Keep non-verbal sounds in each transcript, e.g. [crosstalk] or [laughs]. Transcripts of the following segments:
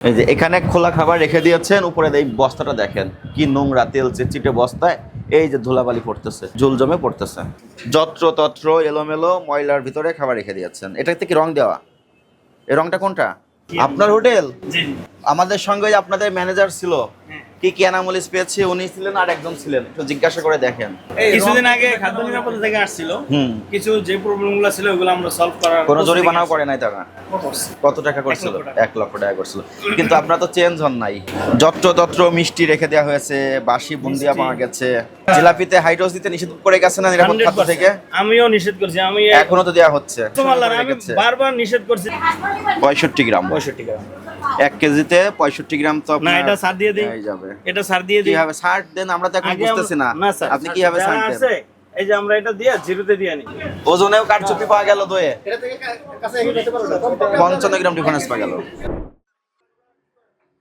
এই যে এখানে খোলা খাবার রেখে দিয়েছেন উপরে এই বস্তাটা দেখেন কি নোংরা তেল চিটে বস্তায় এই যে ধুলাবালি পড়তেছে ঝুল জমে পড়তেছে। যত্র তত্র এলোমেলো ময়লার ভিতরে খাবার রেখে দিয়েছেন। এটা থেকে রং দেওয়া? এই রংটা কোনটা? আপনার হোটেল? আমাদের সঙ্গে আপনাদের ম্যানেজার ছিল। কি কি পেয়েছে উনি ছিলেন আর একজন ছিলেন। একটু জিজ্ঞাসা করে দেখেন। কিছুদিন আগে খাদ্য নিরাপত্তা থেকে আসছিল। কিছু যে ছিল ওগুলো আমরা সলভ করার কোনো জরিমানাও করে নাই তারা? কত টাকা করছিল? এক লক্ষ টাকা করছিল। কিন্তু আপনার তো চেঞ্জ হন নাই। যত্র তত্র মিষ্টি রেখে দেওয়া হয়েছে বাসি বুন্দিয়া পাওয়া গেছে। জিলাপিতে হাইড্রোস দিতে নিষেধ করে গেছে না নিরাপদ খাদ্য থেকে? আমিও নিষেধ করছি আমি এখনও তো দেওয়া হচ্ছে। বারবার নিষেধ করছি। পঁয়ষট্টি গ্রাম। পঁয়ষট্টি গ্রাম। এক কেজিতে পঁয়ষট্টি গ্রাম তো না এটা সার দিয়ে দিই। যাবে। এটা সার দিয়ে দিই। কীভাবে ষাট দেন আমরা তো এখন বুঝতেছি না। আপনি কীভাবে ষাট দেন? এই যে আমরা এটা দিয়ে জিরোতে দিয়ে নিই ওজনেও কারচুপি পাওয়া গেল দয়ে। পঞ্চান্ন গ্রাম ডিফারেন্স পাওয়া গেল।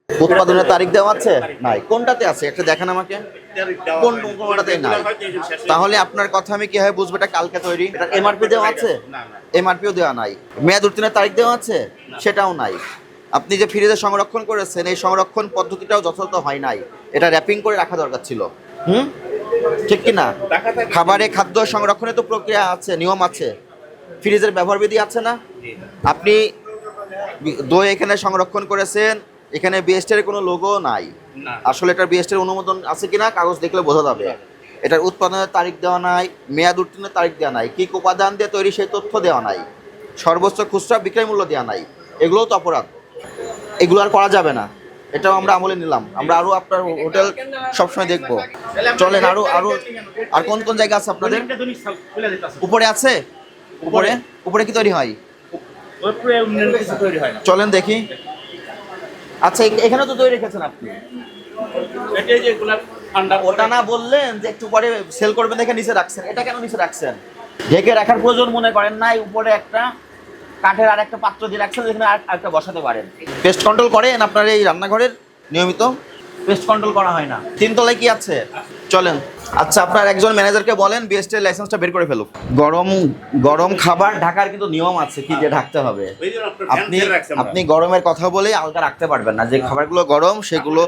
উৎপাদনের তারিখ দেওয়া আছে? নাই। কোনটাতে আছে? একটা দেখান আমাকে। কোন কোনটাতে নাই? তাহলে আপনার কথা আমি কীভাবে বুঝব? এটা কালকে তৈরি। এটা এমআরপি দেওয়া আছে? এমআরপিও দেওয়া নাই। মেয়াদ উত্তীর্ণের তারিখ দেওয়া আছে? সেটাও নাই। আপনি যে ফ্রিজে সংরক্ষণ করেছেন এই সংরক্ষণ পদ্ধতিটাও যথাযথ হয় নাই। এটা র্যাপিং করে রাখা দরকার ছিল। হুম? ঠিক কি না খাবারে খাদ্য সংরক্ষণে তো প্রক্রিয়া আছে নিয়ম আছে। ফ্রিজের ব্যবহার বিধি আছে না? আপনি দই এখানে সংরক্ষণ করেছেন এখানে বিএসটের কোনো লোগো নাই। আসলে এটার বিএসটের অনুমোদন আছে কিনা কাগজ দেখলে বোঝা যাবে। এটার উৎপাদনের তারিখ দেওয়া নাই মেয়াদ উত্তীর্ণের তারিখ দেওয়া নাই কি উপাদান দিয়ে তৈরি সেই তথ্য দেওয়া নাই। সর্বোচ্চ খুচরা বিক্রয় মূল্য দেওয়া নাই। এগুলোও তো অপরাধ। এগুলো আর করা যাবে না। এটাও আমরা আমলে নিলাম। আমরা আরও আপনার হোটেল সবসময় দেখব। চলেন আরও আরও, আর কোন কোন জায়গা আছে আপনাদের? উপরে আছে? উপরে? উপরে কি তৈরি হয়? চলেন দেখি। আচ্ছা এখানে তো তৈরি রেখেছেন আপনি। ওটা না বললেন যে একটু পরে সেল করবেন দেখে নিচে রাখছেন। এটা কেন নিচে রাখছেন? ঢেকে রাখার প্রয়োজন মনে করেন নাই। উপরে একটা কাঠের আর একটা পাত্র দিয়ে রাখছেন যেখানে আর একটা বসাতে পারেন। পেস্ট কন্ট্রোল করেন আপনার এই রান্নাঘরের নিয়মিত? পেস্ট কন্ট্রোল করা হয় না। তিনতলায় কি আছে? চলেন। আচ্ছা আপনার একজন ম্যানেজারকে বলেন বিএসটি লাইসেন্সটা বের করে ফেলুক। গরম গরম খাবার ঢাকার কিন্তু নিয়ম আছে কি দিয়ে ঢাকতে হবে। আপনি আপনি গরমের কথা বলে আলগা রাখতে পারবেন না। যে খাবারগুলো গরম সেগুলো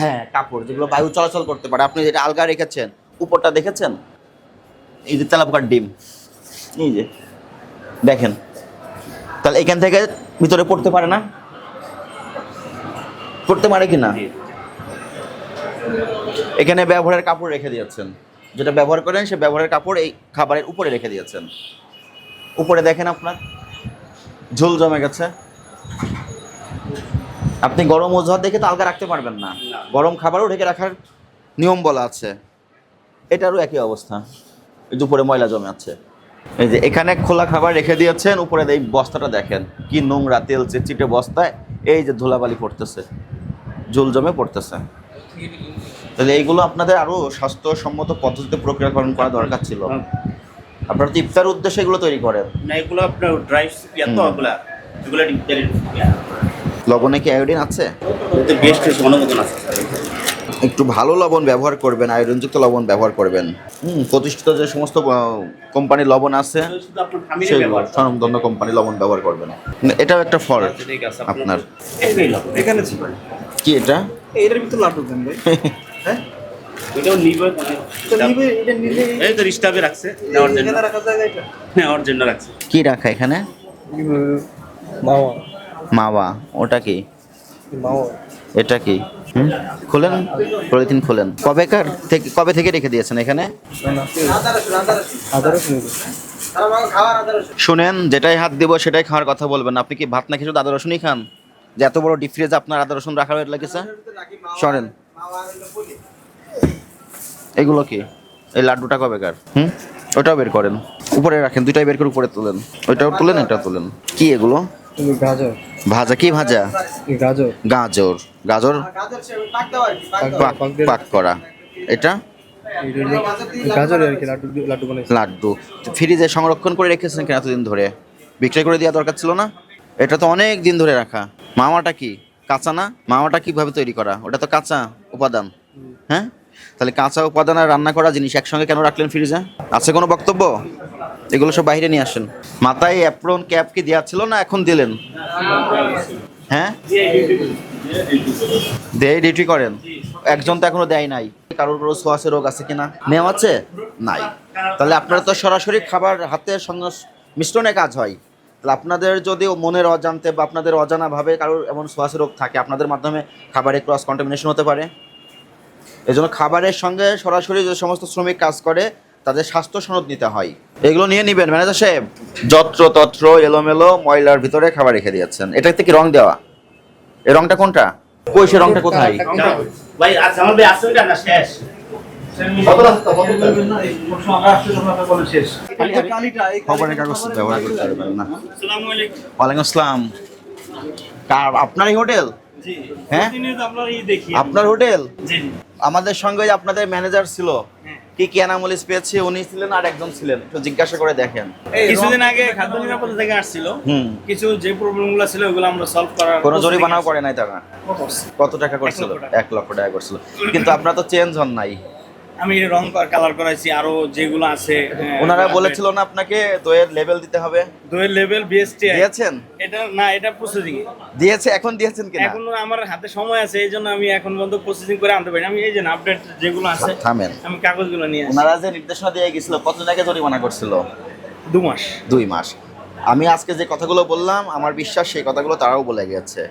হ্যাঁ কাপড় যেগুলো বায়ু চলাচল করতে পারে। আপনি যেটা আলগা রেখেছেন উপরটা দেখেছেন? এই যে তেলাপোকার ডিম। এই যে। দেখেন। তাহলে এখান থেকে ভিতরে পড়তে পারে না? পড়তে পারে কি না এখানে ব্যবহারের কাপড় রেখে দিয়েছেন। যেটা ব্যবহার করেন সে ব্যবহারের কাপড় এই খাবারের উপরে রেখে দিয়েছেন। উপরে দেখেন আপনার ঝোল জমে গেছে। আপনি গরম ওজহার দেখে তো আলগা রাখতে পারবেন না। গরম খাবারও ঢেকে রাখার নিয়ম বলা আছে। এটারও একই অবস্থা। যে ময়লা জমে আছে। এই যে এখানে খোলা খাবার রেখে দিয়েছেন উপরে এই বস্তাটা দেখেন কি নোংরা তেল চিটচিটে বস্তায় এই যে ধুলাবালি পড়তেছে ঝুল জমে পড়তেছে। তাহলে এইগুলো আপনাদের আরও স্বাস্থ্যসম্মত পদ্ধতিতে প্রক্রিয়াকরণ করা দরকার ছিল। আপনারা তো ইফতার উদ্দেশ্যে এগুলো তৈরি করেন। না এগুলো আপনার ড্রাই তো। এগুলো লবণে কি আয়োডিন আছে? বেস্ট অনুমোদন আছে একটু ভালো লবণ ব্যবহার করবেন আয়রনযুক্ত লবণ ব্যবহার করবেন। হুম প্রতিষ্ঠিত যে সমস্ত কোম্পানির লবণ আছে স্বনামধন্য কোম্পানি লবণ ব্যবহার করবেন। এটাও একটা ফল আপনার। এখানে কি এটা? এইটার ভিতরে লাড্ডু দেন ভাই। [laughs] হ্যাঁ? এটাও নিবে এটা নিবে এটা নিলে এই তো রিস্টাবে রাখছে নেওয়ার জন্য। রাখা জায়গা এটা। নেওয়ার জন্য রাখছে। কি রাখা এখানে? মাওয়া। মাওয়া ওটা কি? মাওয়া। এটা কি? খোলেন? পলিথিন খোলেন। কবেকার থেকে কবে থেকে রেখে দিয়েছেন এখানে? শুনেন, যেটাই হাত দিব সেটাই খাওয়ার কথা বলবেন। আপনি কি ভাত না শুধু আদা রসুনই খান? যে এত বড় ডিপ ফ্রিজ আপনার আদা রসুন রাখার লেগেছে সরেন। এগুলো কি? এই লাড্ডুটা কবেকার হুম? ওটাও বের করেন। উপরে রাখেন, দুইটাই বের করে উপরে তোলেন। ওইটাও তুলেন এটাও তুলেন। কি এগুলো? গাজর। ভাজা কি ভাজা? গাজর। গাজর। গাজর পাক করা। এটা? লাড্ডু ফ্রিজে সংরক্ষণ করে রেখেছেন কেন এতদিন ধরে? বিক্রয় করে দেওয়া দরকার ছিল না? এটা তো অনেক দিন ধরে রাখা। মামাটা কি? কাঁচা না? মামাটা কীভাবে তৈরি করা? ওটা তো কাঁচা উপাদান। হ্যাঁ? তাহলে কাঁচা উপাদান আর রান্না করা জিনিস একসঙ্গে কেন রাখলেন ফ্রিজে? আছে কোনো বক্তব্য? এগুলো সব বাইরে নিয়ে আসেন। মাথায় অ্যাপ্রন ক্যাপ কি দেওয়া ছিল না এখন দিলেন? হ্যাঁ? দেয় ডিউটি করেন। একজন তো এখনও দেয় নাই। কারোর কারও সোয়াশে রোগ আছে কিনা? নেওয়া আছে? নাই। তাহলে আপনারা তো সরাসরি খাবার সঙ্গে মিশ্রণে কাজ হয়। তাহলে আপনাদের যদি মনের অজান্তে বা আপনাদের অজানাভাবে কারোর এমন সোয়াশে রোগ থাকে, আপনাদের মাধ্যমে খাবারে ক্রস কন্টামিনেশন হতে পারে। এজন্য খাবারের সঙ্গে সরাসরি যে সমস্ত শ্রমিক কাজ করে তাদের স্বাস্থ্য সনদ নিতে হয়। এগুলো নিয়ে নিবেন ম্যানেজার সাহেব। যত্র তত্র এলোমেলো ময়লার ভিতরে খাবার রেখে দিয়েছেন। এটাতে কি রং দেওয়া? এই রংটা কোনটা? কই সে রংটা কোথায়? ভাই আজ আমার ভাই আসছে ওইটা না শেষ। খবরের কাগজ ব্যবহার করতে পারবেন না। আসসালামু আলাইকুম ওয়ালাইকুম আসসালাম। কার আপনার হোটেল? জি। হ্যাঁ? আপনার দেখি। আপনার হোটেল? জি। আমাদের সঙ্গে আপনাদের ম্যানেজার ছিল। কি কি এনামলিস পেয়েছে উনি ছিলেন আর একজন ছিলেন। একটু জিজ্ঞাসা করে দেখেন। কিছুদিন আগে খাদ্য নিরাপত্তা থেকে আসছিল। কিছু যে প্রবলেমগুলো ছিল ওগুলো আমরা সলভ করার কোনো জরিমানাও করে নাই তারা? কত টাকা করছিল? এক লক্ষ টাকা করছিল। কিন্তু আপনার তো চেঞ্জ হন নাই। আমি রং কালার করাইছি আরও যেগুলো আছে হ্যাঁ, ওনারা বলেছিল না আপনাকে দইয়ের লেভেল দিতে হবে? দইয়ের লেভেল বিএসটি দিয়েছেন? এটা না এটা প্রসেসিং দিয়েছে এখন দিয়েছেন কিনা? এখন আমার হাতে সময় আছে এই জন্য আমি এখন পর্যন্ত প্রসেসিং করে আনতে পারি আমি এই যে আপডেট যেগুলো আছে থামেন। আমি কাগজগুলো নিয়ে আসি ওনারা যে নির্দেশনা দিয়ে গেছিল কত টাকা জরিমানা করছিল? দু মাস। দুই মাস। আমি আজকে যে কথাগুলো বললাম আমার বিশ্বাস সেই কথাগুলো তারাও বলে গেছে।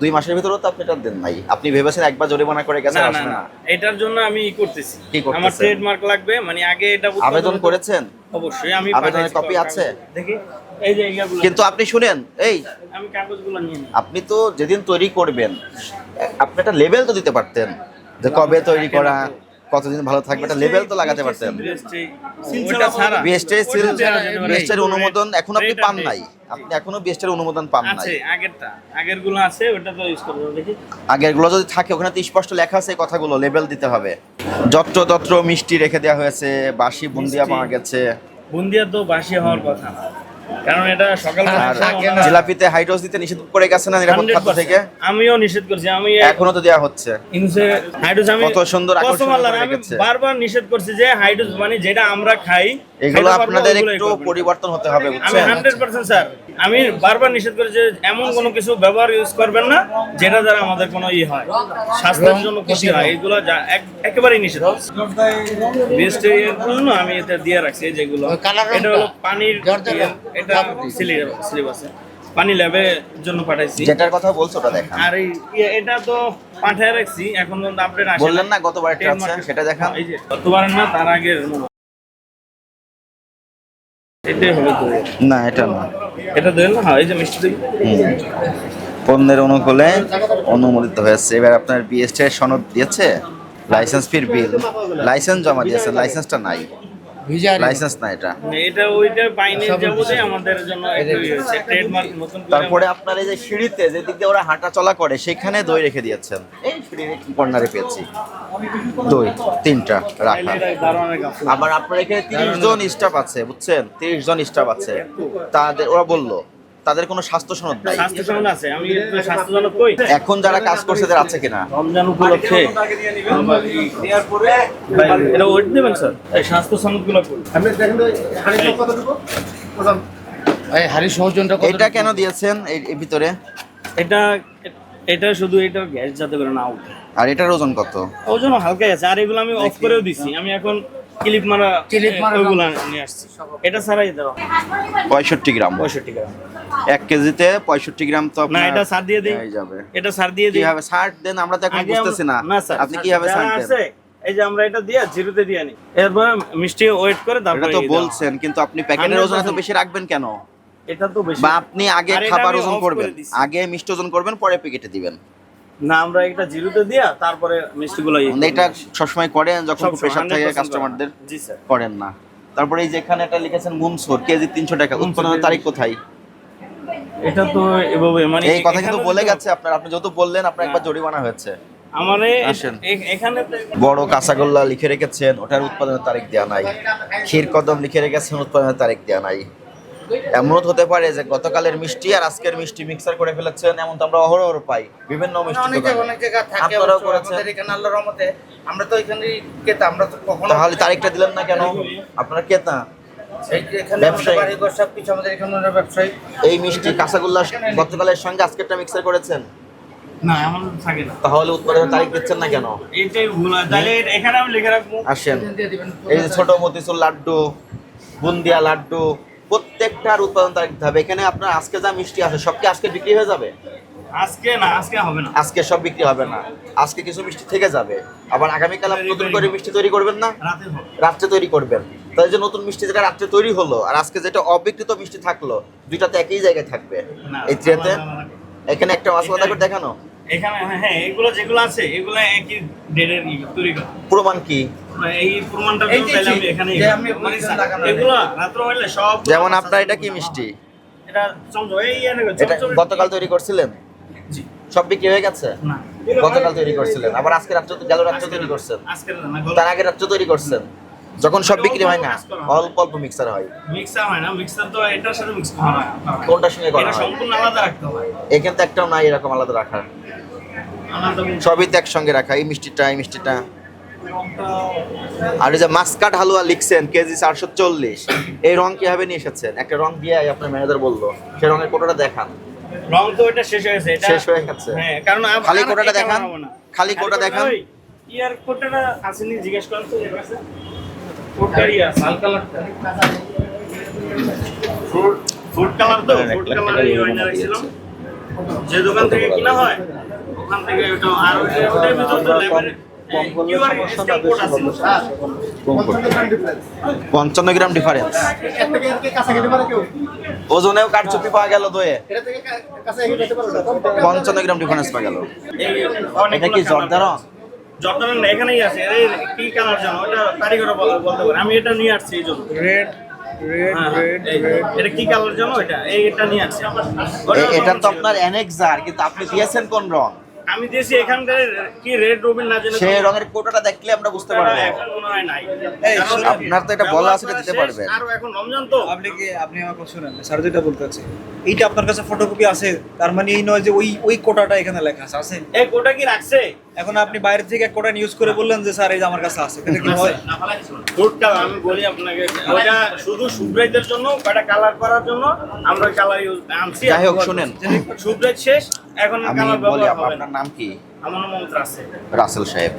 দুই মাসের ভিতরেও তো আপনি এটা দেন নাই। আপনি ভেবেছেন একবার জরিমানা করে গেছেন না এটার জন্য আমি ই করতেছি। কি করতেছেন? আমার ট্রেডমার্ক লাগবে মানে আগে এটা আবেদন করেছেন? অবশ্যই আমি আবেদনের কপি আছে? দেখি এই যে এইগুলো। কিন্তু আপনি শুনেন এই আমি কাগজগুলো নিয়ে নিই। আপনি তো যেদিন তৈরি করবেন আপনি একটা লেভেল তো দিতে পারতেন যে কবে তৈরি করা কতদিন ভালো থাকবে একটা লেভেল তো লাগাতে পারতেন। বিএসটি সিল বিএসটির অনুমোদন এখন আপনি পান নাই। আপনি এখনও বিএসটির অনুমোদন পান নাই। আছে আগেরটা। আগেরগুলো আছে ওটা তো ইউজ করব দেখি। আগেরগুলো যদি থাকে ওখানে তো স্পষ্ট লেখা আছে কথাগুলো লেভেল দিতে হবে। যত্র তত্র মিষ্টি রেখে দেওয়া হয়েছে বাসি বুন্দিয়া পাওয়া গেছে। বুন্দিয়া তো বাসি হওয়ার কথা না। কারণ এটা সকাল জিলাপিতে হাইড্রোজ দিতে নিষেধ করে গেছে না নিরাপদ খাদ্য থেকে? আমিও নিষেধ করছি আমি এখনও তো দেওয়া হচ্ছে। ইনসে হাইড্রোজ আমি কত সুন্দর রেখেছে। বারবার নিষেধ করছি যে হাইড্রোজ মানে যেটা আমরা খাই এগুলো আপনাদের একটু পরিবর্তন হতে হবে আমি বুঝছেন? হান্ড্রেড পার্সেন্ট স্যার আমি বারবার নিষেধ করি যে এমন কোনো কিছু ব্যবহার ইউজ করবেন না যেটা দ্বারা আমাদের কোনো ই হয় স্বাস্থ্যের জন্য ক্ষতি হয় এগুলো একেবারেই নিষেধ। বেস্ট জন্য আমি এটা দিয়ে রাখছি যেগুলো এটা হলো পানির ইয়ে, এটা পানি ল্যাবের জন্য পাঠাইছি। যেটার কথা বলছো ওটা আর ইয়ে, এটা তো পাঠায় রাখছি এখন পর্যন্ত আপডেট আসে বললেন না গতবার একটা আছে সেটা দেখান। এই যে গতবারের না তার আগের এটাই না এটা না। এটা দেন না? হ্যাঁ, এই যে মিষ্টি পণ্যের অনুকূলে অনুমোদিত হয়েছে। এবার আপনার বিএসটি সনদ দিয়েছে? লাইসেন্স ফির বিল লাইসেন্স জমা দিয়েছে। লাইসেন্সটা নাই। লাইসেন্স না এটা। এটা ওইটা পাইনি যাবতে আমাদের জন্য হয়েছে ট্রেডমার্ক নতুন তারপরে আপনার এই যে সিঁড়িতে যে দিক দিয়ে ওরা হাঁটা চলা করে সেখানে দই রেখে দিয়েছেন। এই সিঁড়ির কর্নারে পেয়েছি। দই তিনটা রাখা। আবার আপনার এখানে তিরিশ জন স্টাফ আছে বুঝছেন? তিরিশ জন স্টাফ আছে। তাদের ওরা বলল তাদের কোনো স্বাস্থ্য সনদ নাই। স্বাস্থ্য সমাজ আছে। আমি একটু স্বাস্থ্যজনক কই? এখন যারা কাজ করছে তাদের আছে কিনা? রমজান উপলক্ষে। এটা ওয়েট দেবেন স্যার। এই স্বাস্থ্য সনদগুলো কই? এই হাড়ি সৌজনটা এটা কেন দিয়েছেন এই এর ভিতরে? এটা এটা শুধু এটা গ্যাস যাতে করে না উঠে। আর এটার ওজন কত? ওজন হালকাই আছে। আর এগুলো আমি অফ করেও দিছি। আমি এখন ক্লিপ মারা ক্লিপ মারা ওইগুলো নিয়ে আসছি। এটা ছাড়াই দাও পঁয়ষট্টি গ্রাম। পঁয়ষট্টি গ্রাম। এক কেজিতে পঁয়ষট্টি গ্রাম তো না এটা সার দিয়ে দিই। যাবে। এটা সার দিয়ে দিই। কীভাবে ষাট দেন আমরা তো এখন বুঝতেছি না। আপনি কীভাবে ষাট দেন? এই যে আমরা এটা দিয়ে জিরোতে দিয়ে এরপর মিষ্টি ওয়েট করে এটা তো বলছেন কিন্তু আপনি প্যাকেটের ওজন এত বেশি রাখবেন কেন? এটা তো বেশি। বা আপনি আগে খাবার ওজন করবেন। আগে মিষ্টি ওজন করবেন পরে প্যাকেটে দিবেন। না আমরা এটা জিরোতে দিয়া তারপরে মিষ্টিগুলো ইয়ে মানে এটা সবসময় করেন যখন প্রেশার থাকে কাস্টমারদের জি স্যার। করেন না। তারপরে এই যেখানে এটা লিখেছেন মুনসুর কেজি তিনশো টাকা। উৎপাদনের তারিখ কোথায়? এটা তো এভাবে মানে এই কথা কিন্তু বলে গেছে আপনার আপনি যেহেতু বললেন আপনার একবার জরিমানা হয়েছে। আমারে এখানে বড় কাঁচাগোল্লা লিখে রেখেছেন ওটার উৎপাদনের তারিখ দেওয়া নাই। ক্ষীর কদম লিখে রেখেছেন উৎপাদনের তারিখ দেওয়া নাই। এমন হতে পারে যে গতকালের মিষ্টি আর আজকের মিষ্টি মিক্সার করে ফেলেছেন এমন তো আমরা অহরহ পাই। বিভিন্ন মিষ্টি অনেক দোকানে। অনেক জায়গা থাকে আপনারাও করেছেন। এখানে আল্লাহর রহমতে। আমরা তো এখানে ক্রেতা আমরা তো কখনো তাহলে তারিখটা দিলেন না কেন? আপনারা কেতা এই মিষ্টি কাঁচাগোল্লা গতকালের সঙ্গে আজকেরটা মিক্সার করেছেন? না আমাদের থাকে না। তাহলে উৎপাদনের তারিখ দিচ্ছেন না কেন? এইটাই ভুল তাহলে এখানে আমি লিখে রাখব। আসেন। এই যে ছোট মতিচুর লাড্ডু বুন্দিয়া লাড্ডু প্রত্যেকটার উৎপাদন তারিখ দিতে হবে এখানে আপনার আজকে যা মিষ্টি আছে সব কি আজকে বিক্রি হয়ে যাবে? আজকে না আজকে হবে না। আজকে সব বিক্রি হবে না। আজকে কিছু মিষ্টি থেকে যাবে। আবার আগামীকাল আপনি নতুন করে মিষ্টি তৈরি করবেন না? রাতে হবে। রাত্রে তৈরি করবেন। তাই যে নতুন মিষ্টি যেটা রাত্রে তৈরি হলো আর আজকে যেটা অবিকৃত মিষ্টি থাকল দুইটা তো একই জায়গায় থাকবে। এই ট্রেতে। এখানে একটা আলাদা করে দেখানো। এখানে হ্যাঁ, হ্যাঁ এগুলো যেগুলো আছে এগুলো একই ডেটের তৈরি করা। প্রমাণ কি? এই প্রমাণটা আমি এখানে এগুলো রাত্র হইলে সব যেমন আপনার এটা কি মিষ্টি? এটা চমচম এই এটা গতকাল তৈরি করছিলেন? জি। সব বিক্রি হয়ে গেছে? না। গতকাল তৈরি করছিলেন আবার আজকে রাত্রে গেল রাত্রে তৈরি করছেন। তার আগে রাত্রে তৈরি করছেন। যখন সব বিক্রি হয় না অল্প অল্প মিক্সার হয়। মিক্সার হয় না মিক্সার তো এটার সাথে মিক্স করা হয়। কোনটার সঙ্গে করা হয়? সম্পূর্ণ আলাদা রাখতে হয়। এখানে তো একটাও নাই এরকম আলাদা রাখা আলাদা সবই তো একসঙ্গে রাখা এই মিষ্টিটা এই মিষ্টিটা। আর এই যে মাস্কাট হালুয়া লিখছেন কেজি চারশো চল্লিশ। এই রং কীভাবে নিয়ে এসেছেন? একটা রং দিয়ে আপনার ম্যানেজার বলল সে রঙের কোটোটা দেখান। রং তো এটা শেষ হয়েছে এটা শেষ হয়ে গেছে। হ্যাঁ কারণ খালি কোটাটা দেখান। খালি কোটা দেখান। ইয়ার কোটাটা আসেনি জিজ্ঞেস করেন তো এর কাছে। কোটারই আছে লাল কালারটা ফুড ফুড কালার তো ফুড কালারই ওইনা রাখছিলাম যে দোকান থেকে কিনা হয় ওখান থেকে ওটা আর ওটার ভিতর তো পঞ্চান্ন গ্রাম ডিফারেন্স ওজনেও কারচুপি পাওয়া গেল দয়ে পঞ্চান্ন গ্রাম ডিফারেন্স পাওয়া গেল। এটা কি জর্দা জর্দার এখানেই আছে। কি কালার জানো? ওটা কারিগর বলতে পারে। আমি এটা নিয়ে আসছি এই জন্য। রেড রেড রেড এই, রেড এটা কি এটা এই এটা নিয়ে আসছি ওটা এ- এটা তো। আপনার অ্যানেক্সার কিন্তু আপনি দিয়েছেন কোন রং? আমি দিয়েছি এখানকার কি রেড রবিন না জেনে সেই রঙের কোটাটা দেখলে আমরা বুঝতে পারব। এখন মনে হয় নাই। এই, আপনার তো এটা বলা আছে, দিতে পারবে পারবেন। আরও এখন রমজান তো। আপনি কি আপনি আমাকে শুনেন? স্যার যেটা বলতে আছে এইটা আপনার কাছে ফটোকপি আছে তার মানে এই নয় যে ওই ওই কোটাটা এখানে লেখা আছে আছে? এই কোটা কি রাখছে? এখন আপনি বাইরে থেকে এক কোটা ইউজ করে বললেন যে স্যার এই যে আমার কাছে আছে। এটা কি হয়? কালার আমি বলি আপনাকে ওটা শুধু সুব্রাইটের জন্য কয়টা কালার করার জন্য আমরা কালার ইউজ আনছি। যাই হোক শুনেন। সুব্রাইট শেষ এখন কালার ব্যবহার হবে। আপনার নাম কি? আমার নাম মন্ত্র রাসেল সাহেব।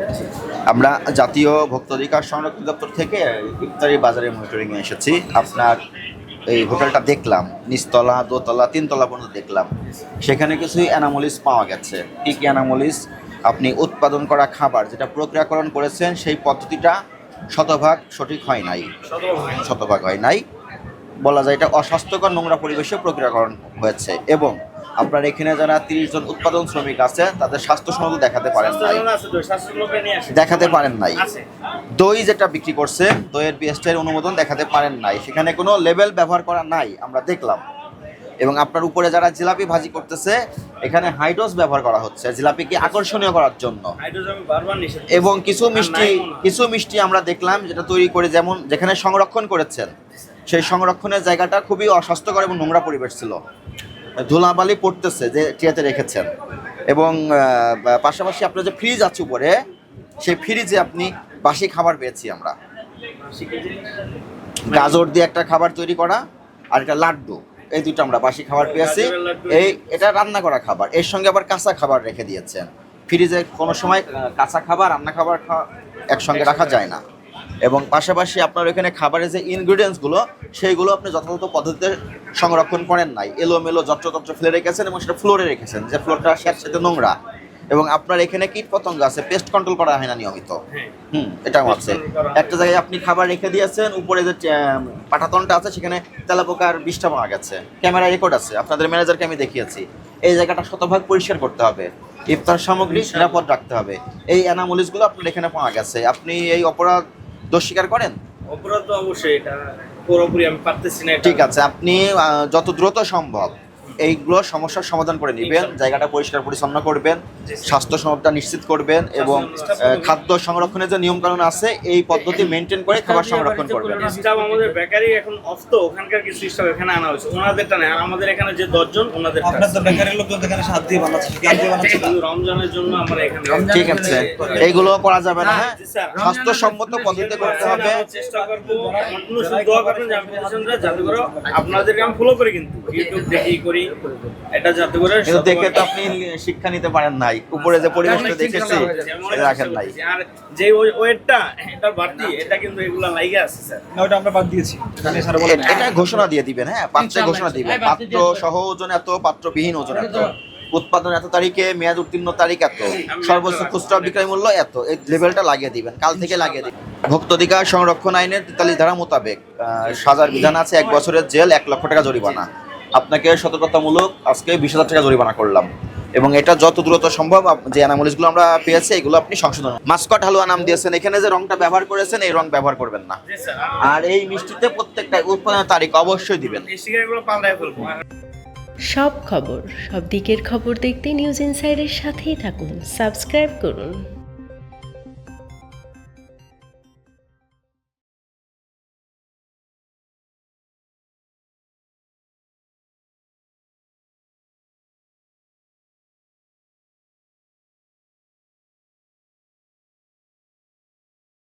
আমরা জাতীয় ভোক্তাধিকার সংরক্ষণ দপ্তর থেকে ইফতারি বাজারে মনিটরিং এ এসেছি। আপনার এই হোটেলটা দেখলাম, নিচতলা, দোতলা, তিনতলা পর্যন্ত দেখলাম। সেখানে কিছু অ্যানামোলিস পাওয়া গেছে। কী কী অ্যানামোলিস আপনি উৎপাদন করা খাবার যেটা প্রক্রিয়াকরণ করেছেন, সেই পদ্ধতিটা শতভাগ সঠিক হয় নাই। শতভাগ হয় নাই। বলা যায় এটা অস্বাস্থ্যকর নোংরা পরিবেশে প্রক্রিয়াকরণ হয়েছে। এবং আপনার এখানে যারা তিরিশ জন উৎপাদন শ্রমিক আছে তাদের স্বাস্থ্য সনদ দেখাতে পারেন নাই। দেখাতে পারেন নাই। দই যেটা বিক্রি করছে দইয়ের বিএসটির অনুমোদন দেখাতে পারেন নাই। সেখানে কোনো লেবেল ব্যবহার করা নাই আমরা দেখলাম। এবং আপনার উপরে যারা জিলাপি ভাজি করতেছে এখানে হাইড্রোস ব্যবহার করা হচ্ছে। জিলাপিকে আকর্ষণীয় করার জন্য। এবং কিছু মিষ্টি। কিছু মিষ্টি আমরা দেখলাম যেটা তৈরি করে যেমন যেখানে সংরক্ষণ করেছেন। সেই সংরক্ষণের জায়গাটা খুবই অস্বাস্থ্যকর এবং নোংরা পরিবেশ ছিল। ধুলাবালি পড়তেছে যে টিয়াতে রেখেছেন। এবং পাশাপাশি আপনার যে ফ্রিজ আছে উপরে, সেই ফ্রিজে আপনি বাসি খাবার পেয়েছি আমরা। গাজর দিয়ে একটা খাবার তৈরি করা আর একটা লাড্ডু। এই দুটো আমরা বাসি খাবার পেয়েছি। এই, এটা রান্না করা খাবার। এর সঙ্গে আবার কাঁচা খাবার রেখে দিয়েছেন। ফ্রিজে কোনো সময় কাঁচা খাবার, রান্না খাবার একসঙ্গে রাখা যায় না। এবং পাশাপাশি আপনার এখানে খাবারের যে ইনগ্রিডিয়েন্টসগুলো সেইগুলো আপনি যথাযথ পদ্ধতিতে সংরক্ষণ করেন নাই। এলোমেলো যত্রতত্র ফেলে রেখেছেন এবং সেটা ফ্লোরে রেখেছেন যে ফ্লোরটা স্যাঁতস্যাঁতে নোংরা। এবং আপনার এখানে কীট পতঙ্গ আছে পেস্ট কন্ট্রোল করা হয় না নিয়মিত। হ্যাঁ। হুম এটাও আছে। একটা জায়গায় আপনি খাবার রেখে দিয়েছেন উপরে যে পাঠাতনটা আছে সেখানে তেলাপোকার বিষটা পাওয়া গেছে। ক্যামেরা রেকর্ড আছে আপনাদের ম্যানেজারকে আমি দেখিয়েছি। এই জায়গাটা শতভাগ পরিষ্কার করতে হবে। ইফতার সামগ্রী নিরাপদ রাখতে হবে। এই অ্যানামলিসগুলো আপনার এখানে পাওয়া গেছে। আপনি এই অপরাধ দোষ স্বীকার করেন? অপরাধ তো অবশ্যই এটা পুরোপুরি আমি পারতেছি না ঠিক আছে আপনি যত দ্রুত সম্ভব। এইগুলো সমস্যার সমাধান করে নেবেন জায়গাটা পরিষ্কার পরিচ্ছন্ন করবেন স্বাস্থ্য সমাজটা নিশ্চিত করবেন এবং খাদ্য সংরক্ষণের যে নিয়ম কানুন আছে এই পদ্ধতি মেনটেন করে খাবার সংরক্ষণ করবেন। স্টাফ আমাদের বেকারি এখন অফ তো ওখানকার কিছু স্টাফ এখানে আনা হয়েছে? ওনাদেরটা নেই আর আমাদের এখানে যে দশজন ওনাদের আপনার তো বেকারের লোকজন এখানে সাত দিয়ে বানাচ্ছে? রমজানের জন্য আমরা এখানে ঠিক আছে এইগুলো করা যাবে না হ্যাঁ। স্বাস্থ্যসম্মত পদ্ধতিতে করতে হবে। চেষ্টা করব কন্টিনিউ শুধু দোয়া করবেন যে আমি যাতে করে আপনাদেরকে আমি ফলো করি কিন্তু। ইউটিউব দেখেই করি এটা যাতে করে কিন্তু দেখে তো আপনি শিক্ষা নিতে পারেন নাই। উপরে যে পরিবেশটা দেখেছি রাখেন নাই। আর যে ওয়েটটা এটা বাড়তি এটা কিন্তু এগুলা লাইগে আছে স্যার। না ওটা আমরা বাদ দিয়েছি। মানে এটা ঘোষণা দিয়ে দিবেন হ্যাঁ? পাত্রে ঘোষণা দিবেন। পাত্র সহ ওজন এত পাত্রবিহীন ওজন এত। উৎপাদন এত তারিখে মেয়াদ উত্তীর্ণ তারিখ এত। সর্বোচ্চ খুচরা বিক্রয় মূল্য এত। এই লেভেলটা লাগিয়ে দিবেন কাল থেকে লাগিয়ে দিবেন। ভোক্তাধিকার সংরক্ষণ আইনের তেতাল্লিশ ধারা মোতাবেক আহ, সাজার বিধান আছে এক বছরের জেল এক লক্ষ টাকা জরিমানা। আপনাকে সতর্কতামূলক আজকে বিশ হাজার টাকা জরিমানা করলাম। এবং এটা যত দ্রুত সম্ভব যে অ্যানামলিসগুলো আমরা পেয়েছি এগুলো আপনি সংশোধন মাস্কট হালুয়া নাম দিয়েছেন। এখানে যে রংটা ব্যবহার করেছেন এই রং ব্যবহার করবেন না। আর এই মিষ্টিতে প্রত্যেকটা উৎপাদনের তারিখ অবশ্যই দিবেন। সব খবর সব দিকের খবর দেখতে নিউজ ইনসাইডের সাথেই থাকুন। সাবস্ক্রাইব করুন।